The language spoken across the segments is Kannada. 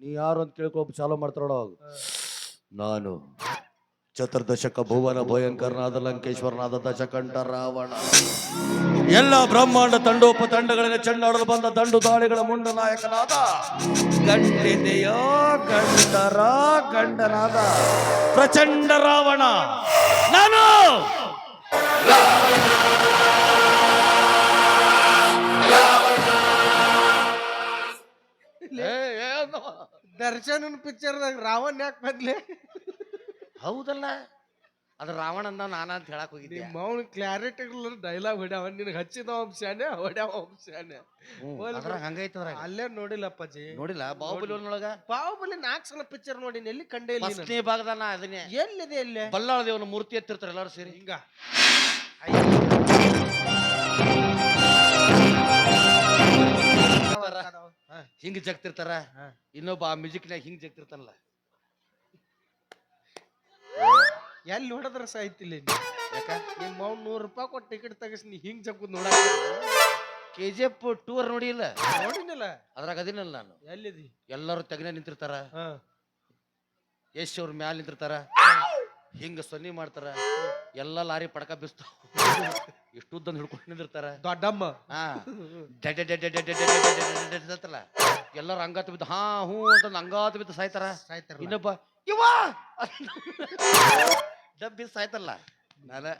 ನೀ ಯಾರು ಅಂತ ಕೇಳ್ಕೊಬ ಚಾಲೋ ಮಾಡ್ತಾರ ನಾನು ಚತುರ್ದಶಕ ಭುವನ ಭಯಂಕರನಾದ ಲಂಕೇಶ್ವರನಾದ ದಶಕಂಠ ರಾವಣ. ಎಲ್ಲ ಬ್ರಹ್ಮಾಂಡ ತಂಡೋಪ ತಂಡಗಳಿಂದ ಚೆಂಡಾಡಲು ಬಂದ ದಂಡು ದಾಳಿಗಳ ಮುಂಡ ನಾಯಕನಾದ ಗಂಡಿದೆಯೋ ಗಂಡರ ಗಂಡನಾದ ಪ್ರಚಂಡ ರಾವಣ. ನಾನು ದರ್ಶನ್ ಪಿಕ್ಚರ್ದಾಗ ರಾವಣ್ ಯಾಕೆ ಬಂದ್ಲೆ? ಹೌದಲ್ಲ. ಅದು ರಾವಣ ಅಂದ ನಾನ ಅಂತ ಹೇಳಕ್ ಹೋಗಿದ್ದೆ. ನಿಮ್ಮ ಕ್ಲಾರಿಟಿ ಡೈಲಾಗ್ ಹೊಡ್ಯಾವ. ನಿನಗೆ ಹಚ್ಚಿದ ಅಂಶಾನೆ ಹೊಡ್ಯಾವ ಅಂಶಾನೆ ಬಿಡು. ಹಂಗೈತದ್ರಾಗ ಅಲ್ಲೇ ನೋಡಿಲ್ಲಪ್ಪಾಜಿ. ನೋಡಿಲ್ಲ. ಬಾಹುಬಲಿ ಒಳಗ ಬಾಹುಬಲಿ ನಾಲ್ಕು ಸಲ ಪಿಕ್ಚರ್ ನೋಡಿ ಎಲ್ಲಿ ಕಂಡೇ ಇಲ್ಲ. ಫಸ್ಟ್ನೇ ಭಾಗದ ನಾ ಅದನ್ನೇ. ಎಲ್ಲಿದೆ ಎಲ್ಲೇ? ಬಲ್ಲಾಳ ದೇವನ ಮೂರ್ತಿ ಎತ್ತಿರ್ತಾರೆ ಎಲ್ಲರೂ ಸೇರಿ. ಹಿಂಗ. ಹಾ. ಹಿಂಗ್ ಜಗ್ತಿರ್ತಾರ. ಇನ್ನೊಬ್ಬ ಆ ಮ್ಯೂಸಿಕ್ನಾಗ ಹಿಂಗ್ ಜಗ್ತಿರ್ತಾನಲ್ಲ. ಎಲ್ಲಿ ನೋಡಿದ್ರ ಸಾಯ್ತಿಲ್ಲ ಯಾಕ? ನಿಮ್ಮ ಮೌನ್ ನೂರು ರೂಪಾಯಿ ಕೊಟ್ಟು ಟಿಕೆಟ್ ತೆಗಿಸ್ ನೀ ಹಿಂಗ್ ಜಗ್ಗುದ್ ನೋಡ ಕೆ ಜಿ ಎಫ್ ಟೂರ್ ನೋಡಿಲ್ಲ? ನೋಡಿನಲ್ಲ. ಅದ್ರಾಗ ಅದಿನಲ್ಲ ನಾನು. ಎಲ್ಲಿದಿ? ಎಲ್ಲರೂ ತೆಗನೆ ನಿಂತಿರ್ತಾರ. ಹಾ. ಯಶ್ ಅವ್ರ ಮ್ಯಾಲ ನಿಂತಿರ್ತಾರ. ಹಿಂಗ ಸೊನ್ನಿ ಮಾಡ್ತಾರ ಎಲ್ಲ ಲಾರಿ ಪಡಕ ಬಿಸ್ತಾವ ಇಷ್ಟುದ್ದನ್ನು ಹಿಡ್ಕೊಂಡು ನಿಂದಿರ್ತಾರ ದೊಡ್ಡಮ್ಮ ಹಾ ಎಲ್ಲರೂ ಹಂಗಾತ ಬಿದ್ದು ಹಾ ಹೂ ಅಂತ ಹಂಗಾತ ಬಿದ್ದು ಸಾಯ್ತಾರ ಸಾಯ್ತಾರ ಇನ್ನೊಬ್ಬ ಇವ ಡಬ್ಬಿ ಸಾಯ್ತಲ್ಲ ನಾನು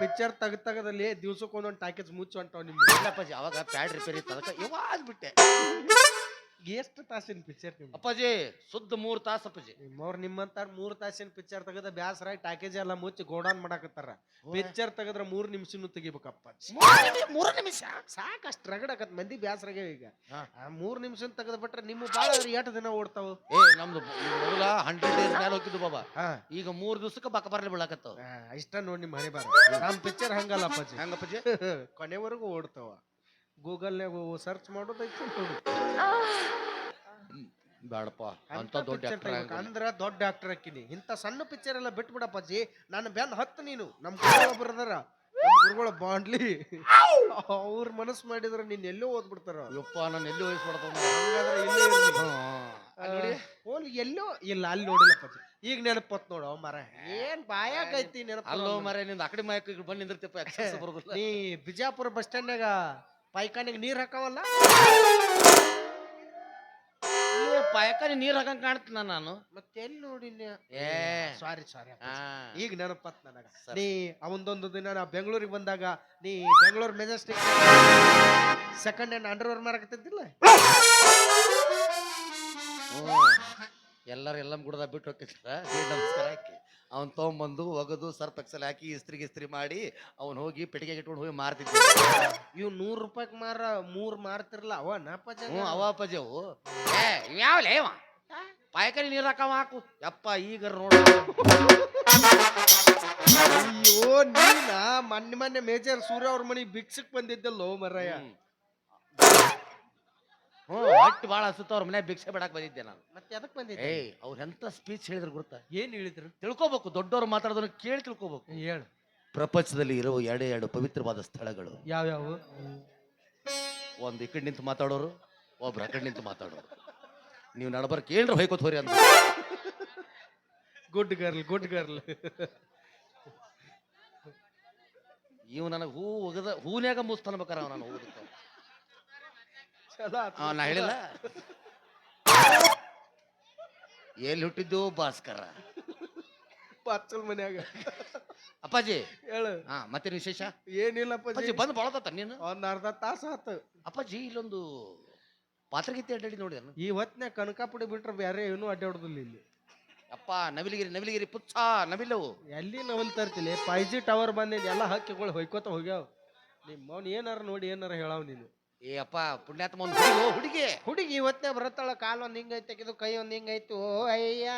ಪಿಕ್ಚರ್ ತಗ ತಗದಲ್ಲಿ ದಿವ್ಸಕ್ಕೆ ಒಂದೊಂದು ಟ್ಯಾಕೇಜ್ ಮುಚ್ಚು ಅಂತಾವ್ ನಿಮ್ಗೆ ಇಲ್ಲಪ್ಪಾಜಿ ಅವಾಗ ಪ್ಯಾಡ್ ರಿಪೇರಿ ಇತ್ತು ಅದಕ್ಕೆ ಅದು ಬಿಟ್ಟೆ ಎಷ್ಟು ತಾಸಿನ ಪಿಕ್ಚರ್ ನಿಮ್ಮ ಅಪ್ಪಾಜಿ ಸುದ್ದ ಮೂರ್ ತಾಸು ಅಪ್ಪಾಜಿ. ನಿಮ್ಮವ್ರು ನಿಮ್ಮಂತಾರ ಮೂರ್ ತಾಸಿನ ಪಿಕ್ಚರ್ ತೆಗೆದ ಬ್ಯಾಸರ ಟಾಕೇಜ್ ಎಲ್ಲ ಮುಚ್ಚಿ ಗೋಡಾನ್ ಮಾಡಾಕತ್ತಾರ. ಪಿಕ್ಚರ್ ತೆಗದ್ರ ಮೂರ್ ನಿಮಿಷನು ತೆಗಿಬೇಕಪ್ಪ ಮೂರ್ ನಿಮಿಷ? ಸಾಕಷ್ಟು ರಗಡ್ ಆಗತ್ ಮಂದಿ ಬ್ಯಾಸರಾಗೆ ಈಗ. ಆ ಮೂರ್ ನಿಮಿಷ ತೆಗೆದ ಬಿಟ್ರೆ ನಿಮ್ಮ ಬಾಳ ಎಷ್ಟು ದಿನ ಓಡ್ತಾವ? ಏ ನಮ್ದು ಮೊದಲ ಹಂಡ್ರೆಡ್ ಡೇಸ್ ಮೇಲೆ ಹೋಗಿದ್ದು ಬಾಬಾ. ಈಗ ಮೂರ್ ದಿವ್ಸಕ್ಕೆ ಬಕ್ಕ ಬರ್ಲಿ ಬೀಳಾಕತ್ತಾವ. ಆ, ಇಷ್ಟ ನೋಡಿ ನಿಮ್ಮ ಹಣೆ ಬಾರ. ನಮ್ ಪಿಕ್ಚರ್ ಹಂಗಲ್ಲ ಅಪ್ಪಾಜಿ. ಹಂಗಪ್ಪಾಜಿ? ಕೊನೆವರೆಗೂ ಓಡ್ತಾವ. ಗೂಗಲ್ನಾಗ ಸರ್ಚ್ ಮಾಡೋದೈತಿ ಬೇಡಪ್ಪ ಅಂತ ದೊಡ್ಡ actor ಆಗಲ್ಲ. ಅಂದ್ರ ದೊಡ್ಡ ಆಕ್ಟರ್ ಹಾಕಿನಿ ಇಂಥ ಸಣ್ಣ ಪಿಕ್ಚರ್ ಎಲ್ಲ ಬಿಟ್ಬಿಡಪ್ಪಾಜಿ ನನ್ನ ಬೆನ್ ಹತ್ತು ನೀನು. ನಮ್ಮ ಗುರುಗಳು ಗುರುಗಳ ಬಾಂಡ್ಲಿ ಅವ್ರ ಮನಸ್ಸು ಮಾಡಿದ್ರ ನೀನ್ ಎಲ್ಲೋ ಓದ್ಬಿಡ್ತಾರ. ಯಪ್ಪ ನಾನು ಎಲ್ಲಿ ಹಂಗಾದ್ರೆ ಇಲ್ಲೇ ಇರ್ಲಿ. ಹೋಲ್ ಎಲ್ಲೋ ಇಲ್ಲ ಅಲ್ಲಿ ನೋಡಿಲ್ಲಪ್ಪಾಜಿ ಈಗ ನೆನಪತ್ ನೋಡು ಮರ. ಏನ್ ಬಾಯಾಕೈತಿ ನೆನಪ. ಅಲ್ಲೋ ಮರೆ ನಿಂದ ಅಕಡೆ ಮಾಯಕ್ ಬಂದು ನಿಂದಿರ್ತಿಪ್ಪ ಎಕ್ಸಸ್ ಬರೋದಿಲ್ಲ. ನೀ ಬಿಜಾಪುರ ಬಸ್ ಸ್ಟ್ಯಾಂಡ್ನಾಗ ಪೈಖಾನಿಗೆ ನೀರು ಹಾಕವಲ್ಲ? ಪಾಯಕಾನಿ ನೀರು ಹಾಕಂಗ್ ಕಾಣ್ತೀನ ನಾನು. ಮತ್ತೆ ಎಲ್ಲಿ ನೋಡಿಲ್ಲ ಏ. ಸಾರಿ ಸಾರಿ ಈಗ ನೆನಪತ್ ನನಗ. ನೀ ಅವಂದೊಂದು ದಿನ ನಾ ಬೆಂಗಳೂರಿಗೆ ಬಂದಾಗ ನೀ Bengaluru Majestic second hand underwear ಮಾರಕತ್ತಿದ್ದಿಲ್ಲ. ಎಲ್ಲಾರು ಎಲ್ಲ ಗುಡದ ಬಿಟ್ಟು ಹೋಗ್ತಿದ್ರ. ನಮಸ್ಕಾರ ಹಾಕಿ. ಅವನ್ ತೊಗೊಂಬಂದು ಒಗದು ಸರ್ಪ್ ಎಕ್ಸಲ್ ಹಾಕಿ ಇಸ್ತ್ರಿ ಗಿಸ್ತ್ರಿ ಮಾಡಿ ಅವನ್ ಹೋಗಿ ಪೆಟ್ಟಿಗೆ ಇಟ್ಕೊಂಡು ಹೋಗಿ ಮಾರ್ತಿದ್ದ ಇವ್ ನೂರ್ ರೂಪಾಯಿಗೆ ಮಾರ ಮೂರ್ ಮಾರ್ತಿರ್ಲ. ಅವ ನಪ್ಪ ಹ್ಞೂ ಅವ ಏ ಯಾವಲೇ ಅವ ಪಾಯಕರಿ ನೀರ್ ಹಾಕವ ಹಾಕು. ಯಪ್ಪ ಈಗ ನೋಡ. ಅಯ್ಯೋ ನೀನ ಮೊನ್ನೆ ಮೊನ್ನೆ ಮೇಜರ್ ಸೂರ್ಯ ಅವ್ರ ಮನಿ ಬಿಕ್ಸಕ್ ಬಂದಿದ್ದಲ್ಲೋ ಮರಯ್ಯ. ಹ್ಞೂ ಬಹಳ ಭಾಳ ಹಸುತ್ತ ಅವ್ರ ಮನೆ ಭಿಕ್ಷೆ ಬಿಡಕ್ ಬಂದಿದ್ದೆ ನಾನು. ಮತ್ತೆ ಅದಕ್ಕೆ ಬಂದಿದ್ದೆ? ಏಯ್ ಅವ್ರ ಎಂತ ಸ್ಪೀಚ್ ಹೇಳಿದ್ರು ಗೊತ್ತಾ? ಏನ್ ಹೇಳಿದ್ರು? ತಿಳ್ಕೊಬೇಕು ದೊಡ್ಡವ್ರು ಮಾತಾಡೋದನ್ನ ಕೇಳಿ ತಿಳ್ಕೊಬೇಕು. ಹೇಳು. ಪ್ರಪಂಚದಲ್ಲಿ ಇರುವ ಎರಡೇ ಎರಡು ಪವಿತ್ರವಾದ ಸ್ಥಳಗಳು. ಯಾವ್ಯಾವ? ಒಂದು ಈ ಕಡೆ ನಿಂತು ಮಾತಾಡೋರು ಒಬ್ರು ಆ ಕಡೆ ನಿಂತು ಮಾತಾಡೋರು. ನೀವು ನಡಬರ್ಕ್ ಏನ್ರ ಹೋಯ್ಕೋತೋರಿ ಹೋರಿ ಅಂತ ಗುಡ್ ಗರ್ಲ್ ಗುಡ್ ಗರ್ಲ್ ಇವ್ ನನಗೆ ಹೂ ಒಗದ ಹೂನ್ಯಾಗ ಮುಸ್ತನ್ಬೇಕಾರ ನಾನು ಆತು. ಆ, ನಾ ಹೇಳಿಲ್ಲ? ಎಲ್ಲಿ ಹುಟ್ಟಿದ್ದು? ಭಾಸ್ಕರ. ಪಚ್ಚಲ್ ಮನ್ಯಾಗ. ಅಪ್ಪಾಜಿ. ಹೇಳು. ಹಾ ಮತ್ತೇನು ವಿಶೇಷ? ಏನಿಲ್ಲಪ್ಪ ಅಪ್ಪಾಜಿ. ಬಂದು ಬಳದತ್ತ ನೀನು? ಒಂದ್ ಅರ್ಧ ತಾಸ ಆತು. ಅಪ್ಪಾಜಿ ಇಲ್ಲೊಂದು ಪಾತ್ರಗೀತೆ ಅಡ್ಡಾಡಿ ನೋಡಿ ಈ ಹೊತ್ನ್ಯಾಗ ಕನಕಾಪುಡಿ ಬಿಟ್ರೆ ಬೇರೆ ಏನೂ ಅಡ್ಡಾಡುದಿಲ್ಲ ಇಲ್ಲಿ. ಅಪ್ಪ ನವಿಲಗಿರಿ ನವಿಲಗಿರಿ ಪುಚ್ಚ ನವಿಲವು. ಎಲ್ಲಿ ನವಲ್ ತರ್ತಿಲಿ ಫೈವ್ ಜಿ ಟವರ್ ಬಂದಿದ್ದು ಎಲ್ಲ ಹಕ್ಕಿಗಳು ಹೊಯ್ಕೋತ ಹೋಗ್ಯಾವ. ನಿಮ್ಮ ಅವ್ನು ಏನಾರ ನೋಡಿ ಏನಾರ ಹೇಳಾವ್ ನೀನು. ಏ ಅಪ್ಪ ಪುಣ್ಯಾತ್ಮ ಒಂದು ಹುಡುಗಿ ಓ, ಹುಡುಗಿ. ಹುಡುಗಿ ಇವತ್ತೇ ಬರತ್ತಾಳ ಕಾಲು ಒಂದು ಹಿಂಗೈತೆ ತೆಗೆದು ಕೈ ಒಂದು ಹಿಂಗೈತು. ಓ ಅಯ್ಯ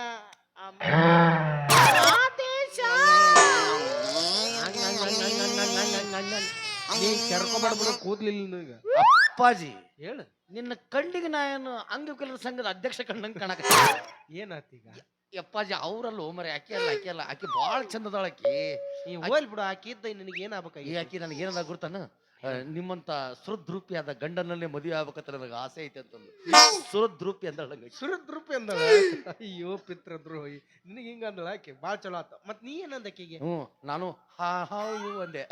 ಕರ್ಕೊಂಡ್ಬಿಡ್ಬಿಡ ಕೂದ್ಲಿಲ್ಲ ನಿನಗ. ಅಪ್ಪಾಜಿ ಹೇಳು. ನಿನ್ನ ಕಣ್ಣಿಗೆ ನಾನು ಅಂಗವಿಕಲರ ಸಂಘದ ಅಧ್ಯಕ್ಷ ಕಣ್ಣಂಗ್ ಕಾಣಕ ಏನಾತೀಗ ಅಪ್ಪಾಜಿ ಅವರಲ್ಲ ಹೋಮರಿ ಆಕೆ ಅಲ್ಲ ಆಕೆ ಅಲ್ಲ ಆಕೆ ಭಾಳ ಚಂದದಾಳ ಆಕಿ ನೀ ಹೋಗ್ಲಿ ಬಿಡು ಆಕಿದ್ದ ನಿನಗೆ ಏನಾಗ್ಬೇಕಾಗಿ ಈ ಆಕಿ ನನಗೆ ಏನದ ಗುರ್ತಾನ ನಿಮ್ಮಂತ ಸುರದ್ರೂಪಿಯಾದ ಗಂಡನಲ್ಲೇ ಮದುವೆ ಆಗ್ಬೇಕಂತ ನನಗೆ ಆಸೆ ಐತೆ ಅಂತಂದು. ಸುರದ್ರೂಪಿ ಅಂತ ಸುರದ್ರೂಪಿ ಅಂದಳ ಅಯ್ಯೋ ಪಿತ್ರದ್ರೋಹಿ ನಿನಗೆ ಹಿಂಗ ಅಂದಳ ಆಕೆ? ಬಾಳ ಚಲೋ ಆತ. ಮತ್ ನೀ ಏನಂದ ಆಕೆಗೆ? ಹ್ಞೂ ನಾನು ಹಾ ಹಾವು ಅಂದೆ.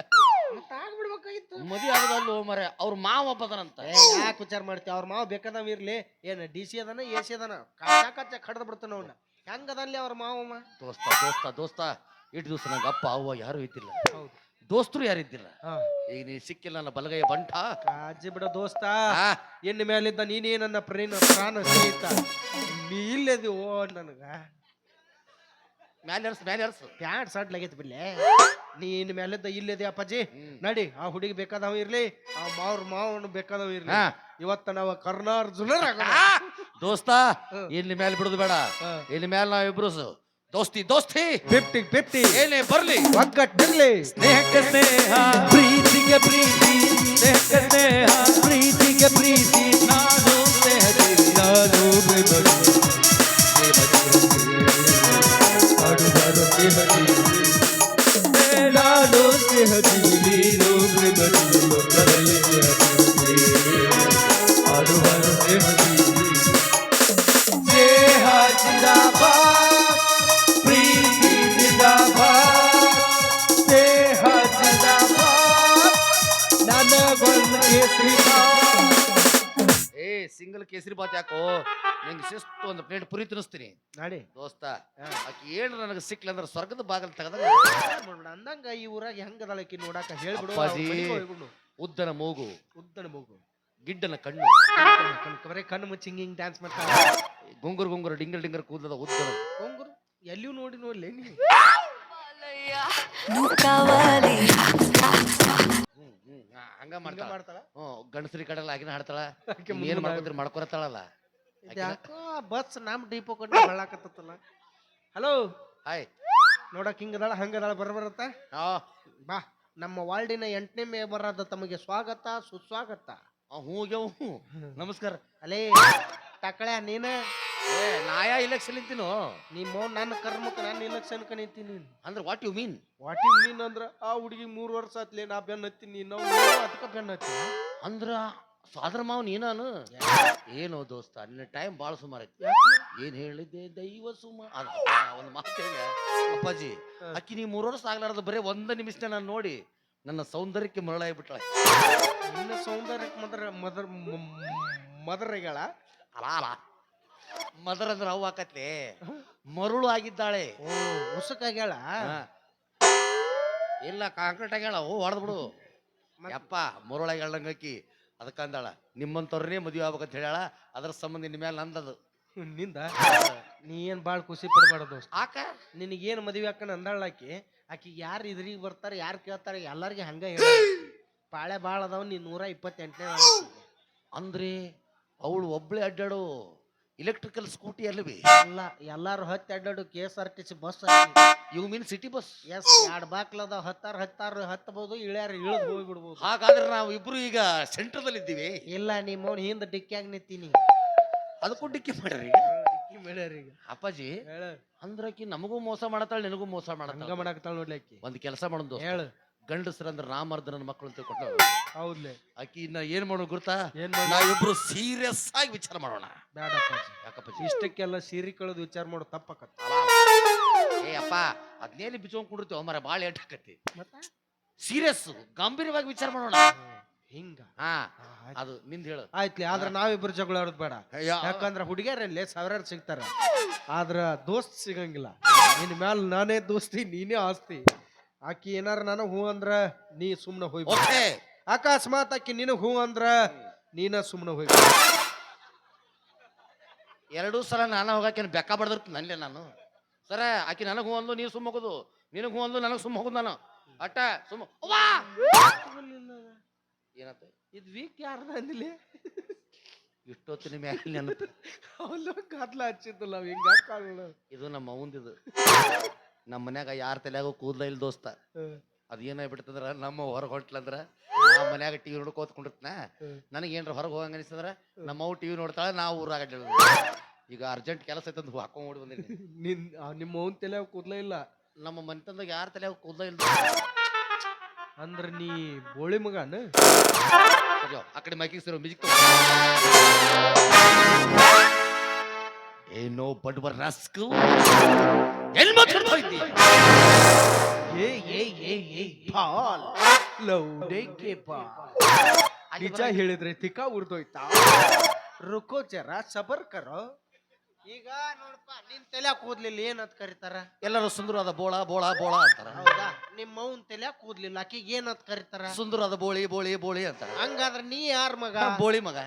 ಮತ್ ಆಗ್ಬಿಡ್ಬೇಕಾಗಿತ್ತು. ಮದುವೆ ಆಗದಲ್ಲೋ ಮರೆ ಅವ್ರ ಮಾವ ಒಬ್ಬದನಂತ. ಯಾಕೆ ವಿಚಾರ ಮಾಡ್ತೀವಿ ಅವ್ರ ಮಾವ ಬೇಕಾದವ್ ಇರ್ಲಿ. ಏನ್ ಡಿ ಸಿ ಅದಾನ ಎ ಸಿ ಅದಾನ? ಕಚ್ಚ ಕಚ್ಚ ಅವ್ನ ಬಿಡ್ತಾನ ಅವನ್ನ ಹೆಂಗದಲ್ಲಿ ಅವ್ರ ಮಾವಮ್ಮ? ದೋಸ್ತ ದೋಸ್ತ ದೋಸ್ತ ಇಟ್ಟು ದಿವಸ ನಂಗೆ ಅಪ್ಪ ಅವ್ವ ಯಾರು ಇದ್ದಿಲ್ಲ. ಹೌದು. ದೋಸ್ತರು ಯಾರಿದ್ದಿಲ್ಲ ಹಾ. ಈಗ ನೀ ಸಿಕ್ಕಿಲ್ಲ ನನ್ನ ಬಲಗೈ ಬಂಟ. ಕಾಜಿ ಬಿಡ ದೋಸ್ತ. ಆ, ಇನ್ನು ಮೇಲಿದ್ದ ನೀನೇ ನನ್ನ ಪ್ರೇಮ ಪ್ರಾಣ ಸ್ನೇಹಿತ ನೀ ಇಲ್ಲದಿ ಓ ನನಗ. ಮ್ಯಾನರ್ಸ್ ಮ್ಯಾನರ್ಸ್ ಮ್ಯಾಲೆ ಪ್ಯಾಂಟ್ ಶರ್ಟ್ ಲಗೈತಿ ಬಿಡ್ಲೆ. ನೀ ಇನ್ನು ಮೇಲಿದ್ದ ಇಲ್ಲದಿ ಅಪ್ಪಾಜಿ? ಹ್ಮ್. ನಡಿ ಆ ಹುಡುಗಿ ಬೇಕಾದವ ಇರ್ಲಿ ಆ ಮಾವ್ರ ಮಾವನು ಬೇಕಾದವ ಇರ್ಲಿ. ಹಾ. ಇವತ್ತ ನಾವು ಕರ್ನಾರ್ಜುನರ ಆ, ದೋಸ್ತ ಹ್ಮ್. ಇಲ್ಲಿ ಮೇಲೆ ಬಿಡುದು ಬೇಡ. ಇಲ್ಲಿ ಮೇಲೆ ನಾವಿಬ್ರು ಸ- ದೋಸ್ತಿ ದೋಸ್ತಿ ಫಿಫ್ಟಿ ಫಿಫ್ಟಿ ಏನೇ ಬರ್ಲಿ ಒಗ್ಗಟ್ಟಿರ್ಲಿ ಸ್ನೇಹಕ್ಕೆ ಸ್ನೇಹ ಪ್ರೀತಿಗೆ ಪ್ರೀತಿ ಸ್ನೇಹಕ್ಕೆ ಸ್ನೇಹ ಪ್ರೀತಿಗೆ ಪ್ರೀತಿ ನಾನು ಸ್ನೇಹದಲ್ಲಿ ನಾನು ಪ್ರೇಮದಿ ಹಾಡುಗಾರ ಸ್ನೇಹದಿ ನಾನು ಸ್ನೇಹದಿ ಸಿಂಗಲ್ ಯಾಕೋ? ನಿಂಗೆ ಶಿಸ್ತು ಒಂದು ಪ್ಲೇಟ್ ಪುರಿ ತಿನ್ನಿಸ್ತೀನಿ. ನಾಡಿ. ದೋಸ್ತ ಆಕಿ ಏನು ನನಗೆ ಸಿಕ್ಲ ಅಂದ್ರೆ ಸ್ವರ್ಗದ ಬಾಗಲ್ ತಗದ ನೋಡ್ಬಿಡ ಅಂದಂಗ ಈ ಊರಾಗ ಹೆಂಗದಾಳ ಆಕಿ ನೋಡಾಕ? ಹೇಳ್ಬಿಡು ಅಪ್ಪಾಜಿ. ಹೋಗ್ಬಿಡು. ಉದ್ದನ ಮೂಗು ಉದ್ದನ ಮೂಗು. ಗಿಡ್ಡನ ಕಣ್ಣು. ಕಣ್- ಕಣ್- ಬರೀ ಕಣ್ಣು ಮುಚ್ಚಿ ಹಿಂಗ ಹಿಂಗ್ ಡ್ಯಾನ್ಸ್ ಮಾಡ್ತಾಳ. ಗುಂಗುರು ಗುಂಗುರು ಡಿಂಗರ್ ಡಿಂಗರ್ ಕೂದಲದ ಉದ್ದನ. ಗುಂಗುರು ಎಲ್ಲಿಯೂ ನೋಡಿ ನೋಡ್ಲಿ ನೀ No ಹಂಗ ಮಾಡ್ತಾಳ. ಮಾಡ್ತಾಳ? ಹ್ಮ್ ಗಂಡಸ್ರಿ ಕಡೆ ಆಗಿನ ಹಾಡ್ತಾಳ. ಆಕಿ ಏನ್ ಮಾಡ್ಕೊತೀರಿ ಮಾಡ್ಕೊರತ್ತಾಳಲ್ಲ. ಯಾಕೋ ಬಸ್ ನಮ್ ಡಿಪೋ ಕೊಟ್ಟು ಬೆಳ್ಳಾಕತ್ತಲ್ಲ ಹಲೋ ಹಾಯ್ ನೋಡಕ್ ಹಿಂಗದಾಳ ಹಂಗದಾಳ ಬರಬರತ್ತ ಆ ಬಾ ನಮ್ಮ ವಾರ್ಡಿನ ಎಂಟನೇ ಮೇ ಬರಾದ ತಮಗೆ ಸ್ವಾಗತ ಸುಸ್ವಾಗತ. ಹೂ ಹ್ಞೂ ನಮಸ್ಕಾರ. ಅಲೇ ತಕಳೆ ನೀನ? ಏ ನಾಯಾ ಇಲೆಕ್ಷನ್ ನಿಂತೀನು? ನಿಮ್ಮ ನನ್ನ ಕರ್ಮಕ್ಕೆ ನಾನು ಇಲೆಕ್ಷನ್ ನಿಂತೀನಿ ಅಂದ್ರೆ what you mean what you mean ಅಂದ್ರೆ ಆ ಹುಡುಗಿ ಮೂರು ವರ್ಷ ಆತ್ಲೆ ನಾ ಬೆನ್ನ ಹತ್ತೀನಿ ನಾವು ಅದಕ್ಕೆ ಬೆನ್ನ ಹತ್ತಿ ಅಂದ್ರ ಸಾದ್ರ ಮಾವ್ ನೀನಾನು ಏನೋ ದೋಸ್ತ ನಿನ್ನ ಟೈಮ್ ಭಾಳ ಸುಮಾರು ಐತಿ ಏನ್ ಹೇಳಿದ್ದೆ? ದೈವ ಸುಮ ಒಂದು ಮಾತು ಹೇಳ. ಅಪ್ಪಾಜಿ. ಅಕ್ಕಿ ನೀ ಮೂರು ವರ್ಷ ಆಗ್ಲಾರ್ದು ಬರೀ ಒಂದ ನಿಮಿಷ ನಾನು ನೋಡಿ ನನ್ನ ಸೌಂದರ್ಯಕ್ಕೆ ಮರಳಾಗಿ ಬಿಟ್ಳ ನಿನ್ನ ಸೌಂದರ್ಯಕ್ಕೆ ಮದರ ಮದರ್ ಮದರಗಳ ಅಲ ಅಲ. ಮದರ್ ಅಂದ್ರೆ ಅವ್ ಹಾಕತ್ಲೆ ಮರುಳು ಆಗಿದ್ದಾಳೆ. ಓ ಆಗ್ಯಾಳ ಇಲ್ಲ ಕಾಂಕ್ರೀಟ್ ಆಗ್ಯಾಳ ಓ ಹೊಡೆದ್ ಬಿಡು ಯಪ್ಪ ಮರುಳಾಗಿ ಹೇಳಂಗಕ್ಕಿ ಅದಕ್ಕ ಅಂದಾಳ ನಿಮ್ಮಂತವ್ರನ್ನೇ ಮದುವೆ ಆಗ್ಬೇಕಂತ ಹೇಳ್ಯಾಳ ಅದ್ರ ಸಂಬಂಧ ನಿನ್ನ ಮೇಲೆ ನಂದದು. ನಿಂದ? ನೀ ಏನ್ ಬಾಳ್ ಖುಷಿ ಪಡಬೇಡ ದೋಸ್ತ. ಆಕ ನಿನಗೇನ್ ಮದುವೆ ಅಕ್ಕನ ಅಂದಾಳ ಆಕಿ. ಆಕಿ ಯಾರು ಇದ್ರಿಗೆ ಬರ್ತಾರ ಯಾರು ಕೇಳ್ತಾರ ಎಲ್ಲರಿಗೆ ಹಂಗ ಹೇಳ ಪಾಳೆ ಬಾಳ ಅದಾವ ನೀ ನೂರ ಇಪ್ಪತ್ತೆಂಟನೇ ಅಂದ್ರೆ ಅವಳು ಒಬ್ಳೆ ಅಡ್ಡಾಡು ಇಲೆಕ್ಟ್ರಿಕಲ್ ಸ್ಕೂಟಿ ಅಲ್ಲವೇ? ಅಲ್ಲ ಎಲ್ಲಾರು ಹತ್ತಿ ಅಡ್ಡಾಡು K S R T C bus you mean city bus S ಎರಡು ಬಾಕ್ಲದ ಹತ್ತಾರು ಹತ್ತಾರು ಹತ್ತಬಹುದು ಇಳ್ಯಾರ ಇಳಿದು ಹೋಗ್ಬಿಡ್ಬೋದು. ಹಾಗಾದ್ರೆ ನಾವು ಇಬ್ರು ಈಗ ಸೆಂಟರ್ದಲ್ಲಿ ಇದ್ದೀವಿ. ಇಲ್ಲ ನಿಮ್ಮ ಹಿಂದೆ ಡಿಕ್ಕಿಯಾಗಿ ನಿಂತೀನಿ. ಅದಕ್ಕೂ ಡಿಕ್ಕಿ ಮಾಡ್ರಿ. ಡಿಕ್ಕಿ ಮಾಡ್ಯಾರ ಈಗ. ಅಪ್ಪಾಜಿ ಹೇಳ. ಅಂದ್ರಕಿ ನಮಗೂ ಮೋಸ ಮಾಡತ್ತಾಳ ನಿನಗೂ ಮೋಸ ಹಂಗ ಮಾಡತ್ತಾಳ ಮಾಡಾಕತ್ತಾಳ ನೋಡ್ಲಿ ಆಕಿ ಒಂದು ಕೆಲಸ ಮಾಡೋದು ಹೇಳು. ಗಂಡಸ್ರ ಅಂದ್ರೆ ರಾಮರ್ಧನ ಮಕ್ಕಳು ಅಂತ ಕೊಟ್ಟು ಹೌದ್ಲೆ. ಆಕಿ ಇನ್ನ ಏನ್ ಮಾಡೋಣ ಗುರ್ತಾ ಏನ್ ಮಾಡ ನಾವಿಬ್ರು ಸೀರಿಯಸ್ ಆಗಿ ವಿಚಾರ ಮಾಡೋಣ. ಬ್ಯಾಡಪ್ಪ ಯಾಕಪ್ಪಾಜಿ? ಇಷ್ಟಕ್ಕೆಲ್ಲ ಸೀರೆ ಕಳೆದು ವಿಚಾರ ಮಾಡೋ ತಪ್ಪಕತ್ತ ಏ ಅಪ್ಪ ಅದ್ನೇಲಿ ಬಿಚ್ಕೊಂಡ್ ಕುಡಿರ್ತೀವ? ಮರ ಬಾಳ ಏಟ್ ಹಾಕತಿ ಸೀರಿಯಸ್ ಗಂಭೀರವಾಗಿ ವಿಚಾರ ಮಾಡೋಣ. ಹಿಂಗ? ಹಾ ಆ. ಅದು ನಿಂದ ಹೇಳು. ಆಯ್ತ್ಲಿ ಆದ್ರ ನಾವಿಬ್ರು ಜಗಳ ಆಡೋದ್ ಬೇಡ. ಯಾಕಂದ್ರೆ ಹುಡುಗಿಯರಲ್ಲಿ ಸಾವಿರಾರು ಸಿಗ್ತಾರ. ಆದ್ರ ದೋಸ್ತ್ ಸಿಗಂಗಿಲ್ಲ. ನಿನ್ ಮ್ಯಾಲ ನಾನೇ ದೋಸ್ತಿ ನೀನೇ ಆಸ್ತಿ. ಆಕಿ ಏನಾರ ನಾನು ಹೂ ಅಂದ್ರ ನೀ ಸುಮ್ನ ಹೋಯ್ ಓಕೆ. ಅಕಸ್ಮಾತ್ ಆಕಿ ನಿನಗ್ ಹೂ ಅಂದ್ರ ನೀನ ಸುಮ್ನ ಹೋಯ್ ಎರಡೂ ಸಲ ನಾನ ಹೋಗಕ್ಕೆ ಬೆಕ್ಕ ಬಡ್ದಿರ್ತೀನಿ ನನ್ಲೆ ನಾನು. ಸರ ಆಕಿ ನನಗೆ ಹೂ ಅಂದು ನೀ ಸುಮ್ಮ ಹೋಗೋದು. ನಿನಗೆ ಹೂ ಅಂದು ನನಗೆ ಸುಮ್ಮ ಹೋಗುದು ನಾನು. ಅಟ್ಟ ಸುಮ್ಮ ಅವ್ವಾ! ಏನಾಯ್ತು ಇದ್ ವೀಕ್ ಯಾರ್ದ ಅಂದಿಲ್ಲ ಇಷ್ಟೊತ್ತಿನ ಮ್ಯಾಲೆ ನೆನಪು. ಅವಲ್ಲ ಗದ್ಲ ಹಚ್ಚಿದ್ದಲ್ಲ ಹಿಂಗ ಇದು ನಮ್ಮ ಅವಂದಿದು. ನಮ್ಮ ಮನ್ಯಾಗ ಯಾರ ತಲೆಯಾಗೂ ಕೂದಲ ಇಲ್ಲ ದೋಸ್ತ. ಅದು ಏನಾಗ್ಬಿಡ್ತಂದ್ರ ನಮ್ಮ ಹೊರಗೆ ಹೊಂಟ್ಲಂದ್ರ ನಮ್ಮ ಮನ್ಯಾಗ ಟಿವಿ ನೋಡ್ಕೋತ ಕುಂಡಿರ್ತನ ನನಗೆ ಏನ್ರ ಹೊರಗೆ ಹೋಗಂಗ ಅನಿಸ್ತಂದ್ರ ನಮ್ಮ ಅವ್ವ ಟಿವಿ ನೋಡ್ತಾಳ ನಾವು ಊರಾಗ. ಈಗ ಅರ್ಜೆಂಟ್ ಕೆಲಸ ಐತಂದು ಹಾಕೊಂಡ್ ಓಡಿ ಬಂದಿನಿ. ನಿನ್ ನಿಮ್ಮ ಅವನ್ ತಲೆಯಾಗ ಕೂದಲ ಇಲ್ಲ? ನಮ್ಮ ಮನೆ ತಂದಾಗ ಯಾರ ತಲೆಯಾಗ ಕೂದಲ ಇಲ್ಲ ಅಂದ್ರ ನೀ ಬೋಳಿ ಮಗನ? ಆ ಕಡೆ ಮೈಕಿಗೆ ಸರ್ ಮ್ಯೂಸಿಕ್ ಏನೋ ಬಡ್ವರ್ ರಸ್ಕು. ಎಲ್ಲಿ ಇದ್ದಿ ಏ ಏ ಏ ಏ ಬಾಲ್. ಲೌಡೇಕೆ ಬಾ ನಿಜ ಹೇಳಿದ್ರೆ ತಿಕ್ಕ ಉರ್ದೋಯ್ತಾ? ರುಕೋ ಜರ ಸಬರ್ ಕರೋ. ಈಗ ನೋಡಪ್ಪ ನಿನ್ ತಲೆ ಕೂದ್ಲಿಲ್ಲ ಏನಂತ ಕರೀತಾರ? ಎಲ್ಲರೂ ಸುಂದರವಾದ ಬೋಳ ಬೋಳ ಬೋಳ ಅಂತಾರ. ಹೌದಾ? ನಿಮ್ಮ ಮೌನ್ ತಲೆ ಕೂದ್ಲಿಲ್ಲ ಆಕಿಗೆ ಏನಂತ ಕರೀತಾರ? ಸುಂದರವಾದ ಬೋಳಿ ಬೋಳಿ ಬೋಳಿ ಅಂತಾರ. ಹಂಗಾದ್ರ ನೀ ಯಾರ ಮಗ? ಬೋಳಿ ಮಗ.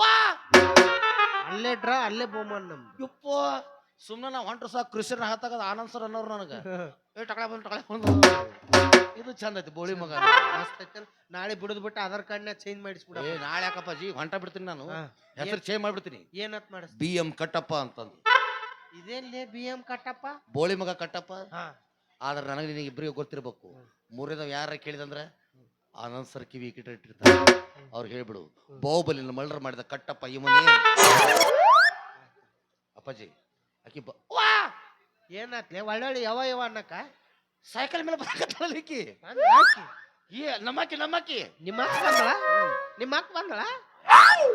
ವಾ! ಅಲ್ಲೇ ಡ್ರಾ ಅಲ್ಲೇ ಬೋಮನ್ ನಮ್ದು. ಯಪ್ಪೋ! ಸುಮ್ಮನೆ ನಾವು ಹೊಂಟ್ರು ಸಹ ಕೃಷಿನ ಹಾತಾಗದ ಆನಂದ್ ಸರ್ ಅನ್ನೋರು ನನಗೆ. ಏ ಟಕಳೆ ಬಂದು ಟಕಳೆ ಬಂದು. ಇದು ಚಂದ ಐತಿ ಬೋಳಿ ಮಗ. ಮಸ್ತ್ ಐತಲ್ ನಾಳೆ ಬಿಡದ್ ಬಿಟ್ಟು ಆಧಾರ್ ಕಾರ್ಡ್ನ ಚೇಂಜ್ ಮಾಡಿಸ್ಬಿಡ ಏ ನಾಳೆ ಯಾಕಪ್ಪಾಜಿ ಹೊಂಟ ಬಿಡ್ತೀನಿ ನಾನು. ಹೆಸರು ಚೇಂಜ್ ಮಾಡ್ಬಿಡ್ತೀನಿ. ಏನತ್ ಮಾಡಿಸ್ ಬಿ ಎಂ ಕಟ್ಟಪ್ಪ ಅಂತಂದು. ಇದೇನ್ಲೇ ಬಿ ಎಂ ಕಟ್ಟಪ್ಪ? ಬೋಳಿ ಮಗ ಕಟ್ಟಪ್ಪ? ಹಾ. ಆದ್ರೆ ನನಗೆ ನಿನಗೆ ಇಬ್ಬರಿಗೆ ಗೊತ್ತಿರ್ಬೇಕು ಮೂರನೇದವ್ ಯಾರ ಕೇಳಿದಂದ್ರೆ ಆನಂದ್ ಸರ್ ಕಿವಿ ಕಿಟ್ಟಿರ್ತಾರೆ ಇಟ್ಟಿರ್ತಾರೆ. ಅವ್ರು ಹೇಳ್ಬಿಡು ಬಾಹುಬಲಿನ ಮರ್ಡರ್ ಮಾಡಿದ ಕಟ್ಟಪ್ಪ ಇವನೇ ಅಪ್ಪಾಜಿ ಆಕಿ ಬ ವಾ! ಏನಾತ್ಲೆ? ಒಳ್ಳೊಳ್ಳೆ ಯಾವ ಯಾವ ಅನ್ನಕ ಸೈಕಲ್ ಮೇಲೆ ಆಕಿ? ಏ ನಮ್ಮಕ್ಕಿ ನಮ್ಮಕ್ಕಿ. ನಿಮ್ಮ ಅಕ್ಕ ಬಂದಳ ನಿಮ್ಮ ಅಕ್ಕ ಬಂದಳ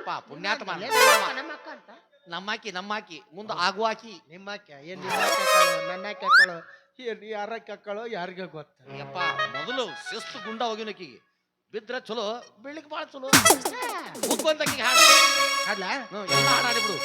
ಪಾ ಪುಣ್ಯಾತ್ಮ. ಲೇ, ನಮ್ಮಕ್ಕ ಅಕ್ಕ, ನಮ್ಮ ಅಕ್ಕ ಅಂತ? ನಮ್ಮಾಕಿ ನಮ್ಮಾಕಿ ಮುಂದೆ ಆಗುವಾಕಿ ನಿಮ್ಮ ಅಕ್ಕ ಏನ್ ನಿಮ್ಮ ಅಕ್ಕ ನನ್ನ ಅಕ್ಕ ಹಾಕಳು ಏನ್ ಯಾರ ಅಕ್ಕ ಹಾಕಳು ಯಾರಿಗೆ ಗೊತ್ತ? ಯಪ್ಪ ಮೊದಲು ಶಿಸ್ತು ಗುಂಡ ಹೋಗಿನಕಿಗೆ ಬಿದ್ರೆ ಚಲೋ ಬೆಳಿಗ್ಗೆ ಭಾಳ ಚಲೋ. ಮುಗ್ಗೊಂದಕ್ಕಿಗೆ ಹಾಡು ಹಾಡ್ಲಾ? ಹ್ಞೂ ಎಲ್ಲ ಹಾಡು ಹಾಡಿಬಿಡು